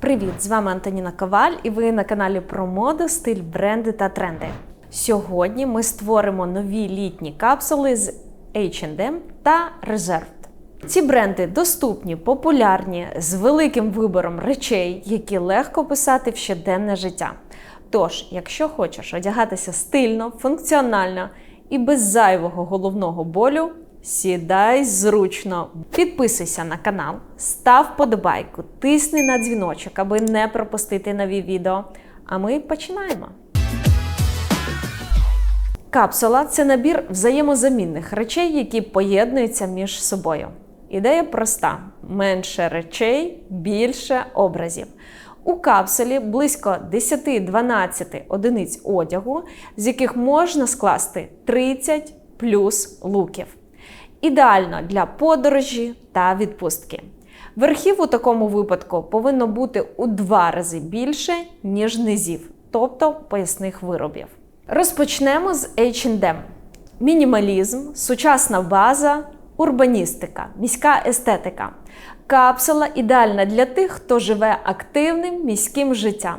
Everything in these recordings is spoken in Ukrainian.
Привіт! З вами Антоніна Коваль, і ви на каналі про моду, стиль, бренди та тренди. Сьогодні ми створимо нові літні капсули з H&M та Reserved. Ці бренди доступні, популярні, з великим вибором речей, які легко писати в щоденне життя. Тож, якщо хочеш одягатися стильно, функціонально і без зайвого головного болю, сідай зручно. Підписуйся на канал, став подобайку, тисни на дзвіночок, аби не пропустити нові відео. А ми починаємо. Капсула це набір взаємозамінних речей, які поєднуються між собою. Ідея проста: менше речей, більше образів. У капсулі близько 10-12 одиниць одягу, з яких можна скласти 30 плюс луків. Ідеально для подорожі та відпустки. Верхів у такому випадку повинно бути у два рази більше, ніж низів, тобто поясних виробів. Розпочнемо з H&M. Мінімалізм, сучасна база, урбаністика, міська естетика. Капсула ідеальна для тих, хто живе активним міським життям,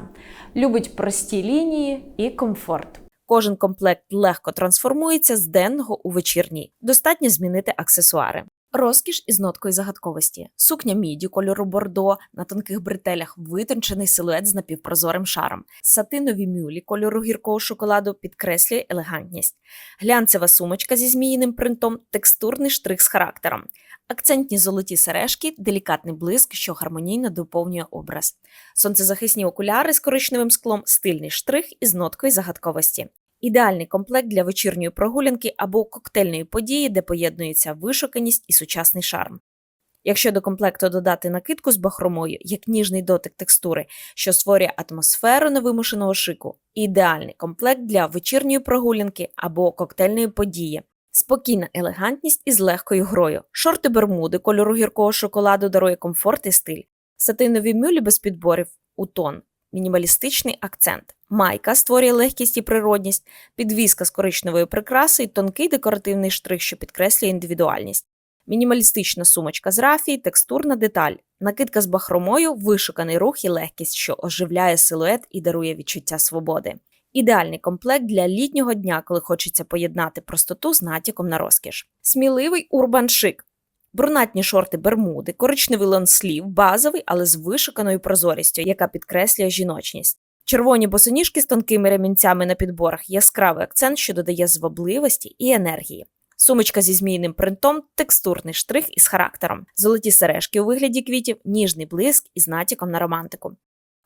любить прості лінії і комфорт. Кожен комплект легко трансформується з денного у вечірній. Достатньо змінити аксесуари. Розкіш із ноткою загадковості. Сукня міді кольору бордо на тонких бретелях, витончений силует з напівпрозорим шаром. Сатинові мюлі кольору гіркого шоколаду підкреслює елегантність. Глянцева сумочка зі зміїним принтом, текстурний штрих з характером. Акцентні золоті сережки, делікатний блиск, що гармонійно доповнює образ. Сонцезахисні окуляри з коричневим склом, стильний штрих із ноткою загадковості. Ідеальний комплект для вечірньої прогулянки або коктейльної події, де поєднується вишуканість і сучасний шарм. Якщо до комплекту додати накидку з бахромою, як ніжний дотик текстури, що створює атмосферу невимушеного шику, ідеальний комплект для вечірньої прогулянки або коктейльної події. Спокійна елегантність із легкою грою. Шорти бермуди кольору гіркого шоколаду дарує комфорт і стиль. Сатинові мюлі без підборів у тон. Мінімалістичний акцент. Майка створює легкість і природність, підвіска з коричневою прикрасою, тонкий декоративний штрих, що підкреслює індивідуальність. Мінімалістична сумочка з рафії, текстурна деталь. Накидка з бахромою, вишуканий рух і легкість, що оживляє силует і дарує відчуття свободи. Ідеальний комплект для літнього дня, коли хочеться поєднати простоту з натяком на розкіш. Сміливий урбан шик. Брунатні шорти бермуди, коричневий лонслів, базовий, але з вишуканою прозорістю, яка підкреслює жіночність. Червоні босоніжки з тонкими ремінцями на підборах, яскравий акцент, що додає звабливості і енергії. Сумочка зі змійним принтом, текстурний штрих із характером, золоті сережки у вигляді квітів, ніжний блиск із натяком на романтику.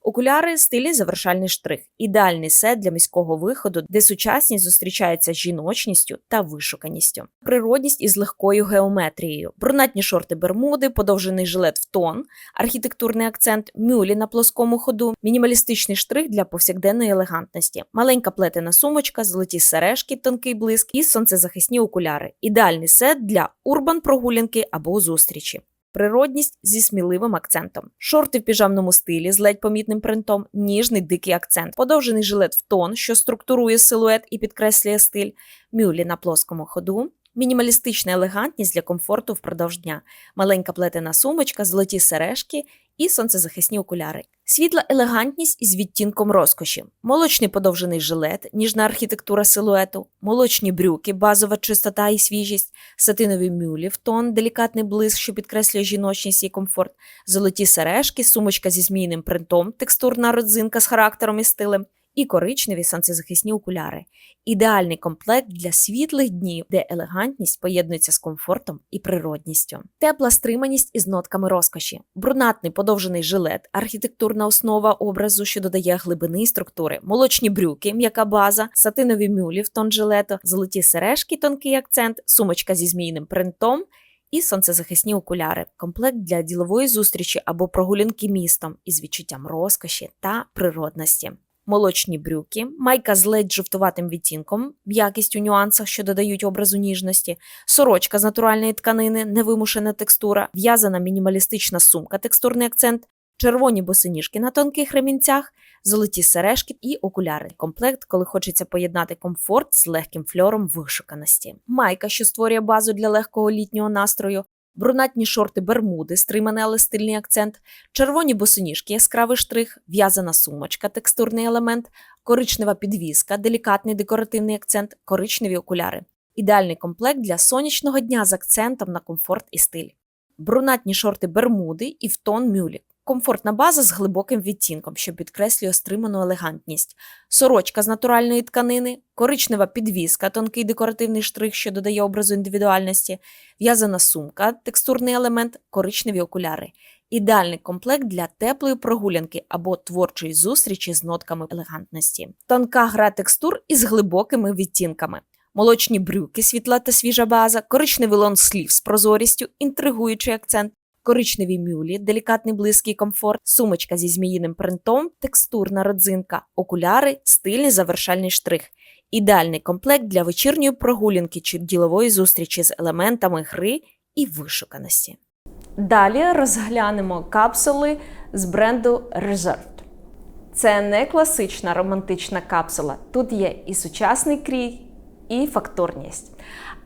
Окуляри стилі завершальний штрих, ідеальний сет для міського виходу, де сучасність зустрічається з жіночністю та вишуканістю. Природність із легкою геометрією, брунатні шорти бермуди, подовжений жилет в тон, архітектурний акцент, мюлі на плоскому ходу, мінімалістичний штрих для повсякденної елегантності, маленька плетена сумочка, золоті сережки, тонкий блиск і сонцезахисні окуляри. Ідеальний сет для урбан прогулянки або зустрічі. Природність зі сміливим акцентом, шорти в піжамному стилі з ледь помітним принтом, ніжний дикий акцент, подовжений жилет в тон, що структурує силует і підкреслює стиль, мюлі на плоскому ходу, мінімалістична елегантність для комфорту впродовж дня, маленька плетена сумочка, золоті сережки і сонцезахисні окуляри. Світла елегантність із відтінком розкоші, молочний подовжений жилет, ніжна архітектура силуету, молочні брюки, базова чистота і свіжість, сатинові мюлі в тон, делікатний блиск, що підкреслює жіночність і комфорт, золоті сережки, сумочка зі змійним принтом, текстурна родзинка з характером і стилем. І коричневі сонцезахисні окуляри. Ідеальний комплект для світлих днів, де елегантність поєднується з комфортом і природністю, тепла стриманість із нотками розкоші, брунатний подовжений жилет, архітектурна основа образу, що додає глибини і структури, молочні брюки, м'яка база, сатинові мюлі в тон жилету, золоті сережки, тонкий акцент, сумочка зі змійним принтом. І сонцезахисні окуляри, комплект для ділової зустрічі або прогулянки містом із відчуттям розкоші та природності молочні брюки, майка з ледь жовтуватим відтінком, м'якість у нюансах, що додають образу ніжності, сорочка з натуральної тканини, невимушена текстура, в'язана мінімалістична сумка, текстурний акцент, червоні босоніжки на тонких ремінцях, золоті сережки і окуляри. Комплект, коли хочеться поєднати комфорт з легким фльором вишуканості. Майка, що створює базу для легкого літнього настрою, брунатні шорти бермуди, стриманий, але стильний акцент, червоні босоніжки, яскравий штрих, в'язана сумочка, текстурний елемент, коричнева підвіска, делікатний декоративний акцент, коричневі окуляри. Ідеальний комплект для сонячного дня з акцентом на комфорт і стиль. Брунатні шорти бермуди і в тон мюлі. Комфортна база з глибоким відтінком, що підкреслює стриману елегантність. Сорочка з натуральної тканини, коричнева підвіска, тонкий декоративний штрих, що додає образу індивідуальності, в'язана сумка, текстурний елемент, коричневі окуляри. Ідеальний комплект для теплої прогулянки або творчої зустрічі з нотками елегантності. Тонка гра текстур із глибокими відтінками. Молочні брюки, світла та свіжа база, коричневий лонгслів з прозорістю, інтригуючий акцент, коричневі мюлі, делікатний близький комфорт, сумочка зі зміїним принтом, текстурна родзинка, окуляри, стильний завершальний штрих. Ідеальний комплект для вечірньої прогулянки чи ділової зустрічі з елементами гри і вишуканості. Далі розглянемо капсули з бренду Reserved. Це не класична романтична капсула. Тут є і сучасний крій, і фактурність.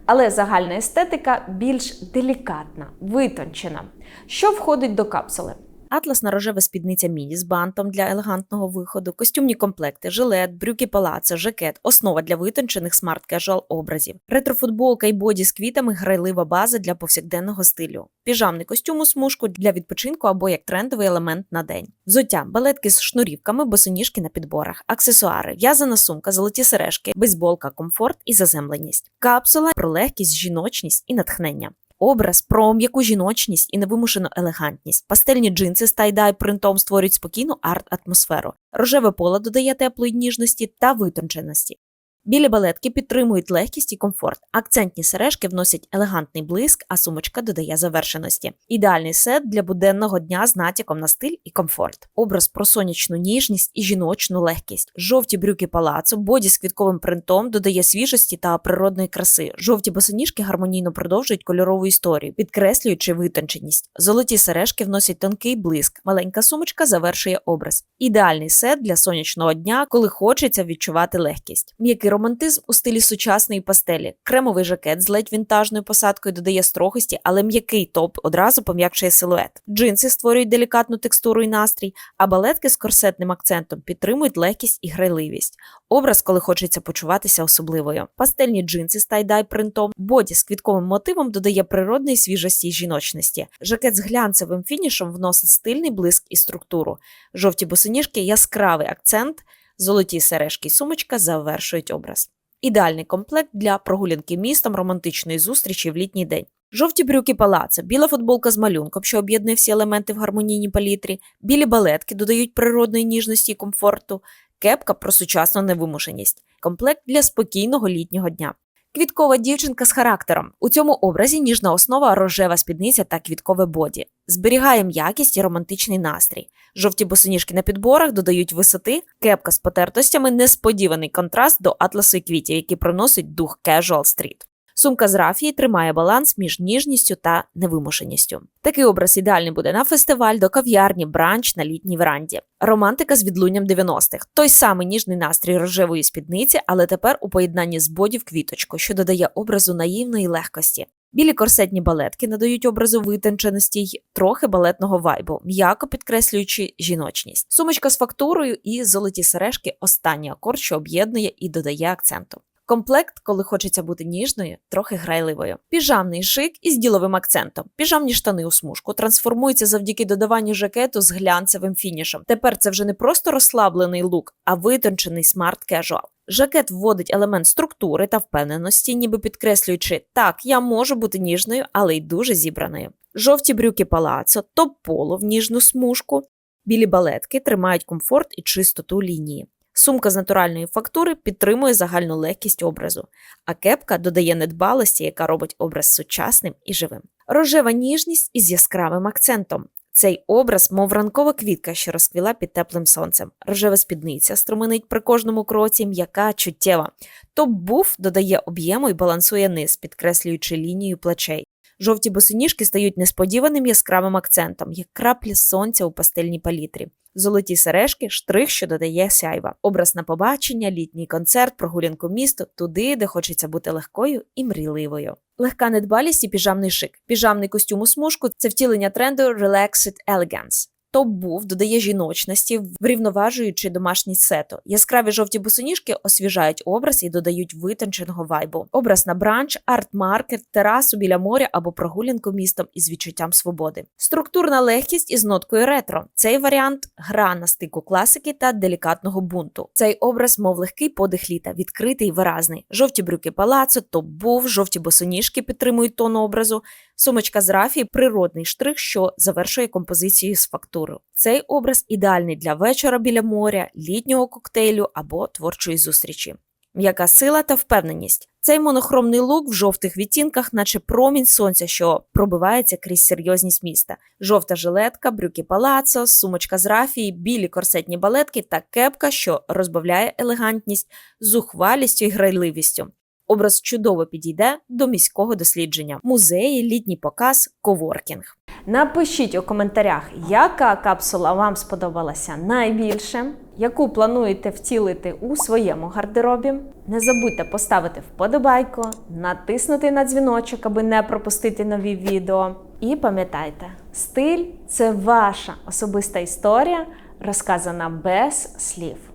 Але загальна естетика більш делікатна, витончена. Що входить до капсули? Атласна рожева спідниця міні з бантом для елегантного виходу, костюмні комплекти, жилет, брюки палацо, жакет, основа для витончених смарт-кежуал образів, ретрофутболка і боді з квітами, грайлива база для повсякденного стилю, піжамний костюм у смужку для відпочинку або як трендовий елемент на день, взуття, балетки з шнурівками, босоніжки на підборах, аксесуари, в'язана сумка, золоті сережки, бейсболка, комфорт і заземленість, капсула про легкість, жіночність і натхнення. Образ про м'яку жіночність і невимушену елегантність. Пастельні джинси з тайдай принтом створюють спокійну арт-атмосферу. Рожеве поле додає теплої ніжності та витонченості. Білі балетки підтримують легкість і комфорт. Акцентні сережки вносять елегантний блиск, а сумочка додає завершеності. Ідеальний сет для буденного дня з натяком на стиль і комфорт. Образ про сонячну ніжність і жіночну легкість. Жовті брюки палацу, боді з квітковим принтом додає свіжості та природної краси. Жовті босоніжки гармонійно продовжують кольорову історію, підкреслюючи витонченість. Золоті сережки вносять тонкий блиск. Маленька сумочка завершує образ. Ідеальний сет для сонячного дня, коли хочеться відчувати легкість. М'який романтизм у стилі сучасної пастелі. Кремовий жакет з ледь вінтажною посадкою додає строгості, але м'який топ одразу пом'якшує силует. Джинси створюють делікатну текстуру і настрій, а балетки з корсетним акцентом підтримують легкість і грайливість. Образ, коли хочеться почуватися особливою. Пастельні джинси з тайдай принтом, боді з квітковим мотивом додає природної свіжості й жіночності. Жакет з глянцевим фінішем вносить стильний блиск і структуру. Жовті босоніжки яскравий акцент. Золоті сережки й сумочка завершують образ. Ідеальний комплект для прогулянки містом романтичної зустрічі в літній день. Жовті брюки палацо, біла футболка з малюнком, що об'єднує всі елементи в гармонійній палітрі, білі балетки додають природної ніжності і комфорту, кепка про сучасну невимушеність, комплект для спокійного літнього дня. Квіткова дівчинка з характером. У цьому образі ніжна основа, рожева спідниця та квіткове боді. Зберігає м'якість і романтичний настрій. Жовті босоніжки на підборах додають висоти, кепка з потертостями, несподіваний контраст до атласу і квітів, які проносить дух casual street. Сумка з рафії тримає баланс між ніжністю та невимушеністю. Такий образ ідеальний буде на фестиваль, до кав'ярні, бранч на літній веранді. Романтика з відлунням 90-х. Той самий ніжний настрій рожевої спідниці, але тепер у поєднанні з боді в квіточку, що додає образу наївної легкості. Білі корсетні балетки надають образу витонченості й трохи балетного вайбу, м'яко підкреслюючи жіночність. Сумочка з фактурою і золоті сережки останній акорд, що об'єднує і додає акценту. Комплект, коли хочеться бути ніжною, трохи грайливою. Піжамний шик із діловим акцентом. Піжамні штани у смужку трансформуються завдяки додаванню жакету з глянцевим фінішем. Тепер це вже не просто розслаблений лук, а витончений смарт-кежуал. Жакет вводить елемент структури та впевненості, ніби підкреслюючи, так, я можу бути ніжною, але й дуже зібраною. Жовті брюки палацо, топ поло в ніжну смужку. Білі балетки тримають комфорт і чистоту лінії. Сумка з натуральної фактури підтримує загальну легкість образу, а кепка додає недбалості, яка робить образ сучасним і живим. Рожева ніжність із яскравим акцентом. Цей образ, мов ранкова квітка, що розквіла під теплим сонцем. Рожева спідниця струменить при кожному кроці, м'яка, чуттєва. Топ буф додає об'єму і балансує низ, підкреслюючи лінію плечей. Жовті босоніжки стають несподіваним яскравим акцентом, як краплі сонця у пастельній палітрі. Золоті сережки штрих, що додає сяйва. Образ на побачення, літній концерт, прогулянку місту, туди, де хочеться бути легкою і мрійливою. Легка недбалість і піжамний шик. Піжамний костюм у смужку це втілення тренду Relaxed Elegance. Топ був додає жіночності, врівноважуючи домашність сету. Яскраві жовті босоніжки освіжають образ і додають витонченого вайбу. Образ на бранч, арт-маркет, терасу біля моря або прогулянку містом із відчуттям свободи. Структурна легкість із ноткою ретро. Цей варіант гра на стику класики та делікатного бунту. Цей образ, мов легкий подих літа, відкритий і виразний. Жовті брюки палацо, топ був, жовті босоніжки підтримують тон образу. Сумочка з рафії природний штрих, що завершує композицію з фактуру. Цей образ ідеальний для вечора біля моря, літнього коктейлю або творчої зустрічі. М'яка сила та впевненість. Цей монохромний лук в жовтих відтінках, наче промінь сонця, що пробивається крізь серйозність міста. Жовта жилетка, брюки палацо, сумочка з рафії, білі корсетні балетки та кепка, що розбавляє елегантність, зухвалістю і грайливістю. Образ чудово підійде до міського дослідження, музеї, літній показ, коворкінг. Напишіть у коментарях, яка капсула вам сподобалася найбільше, яку плануєте втілити у своєму гардеробі. Не забудьте поставити вподобайку, натиснути на дзвіночок, аби не пропустити нові відео. І пам'ятайте, стиль це ваша особиста історія, розказана без слів.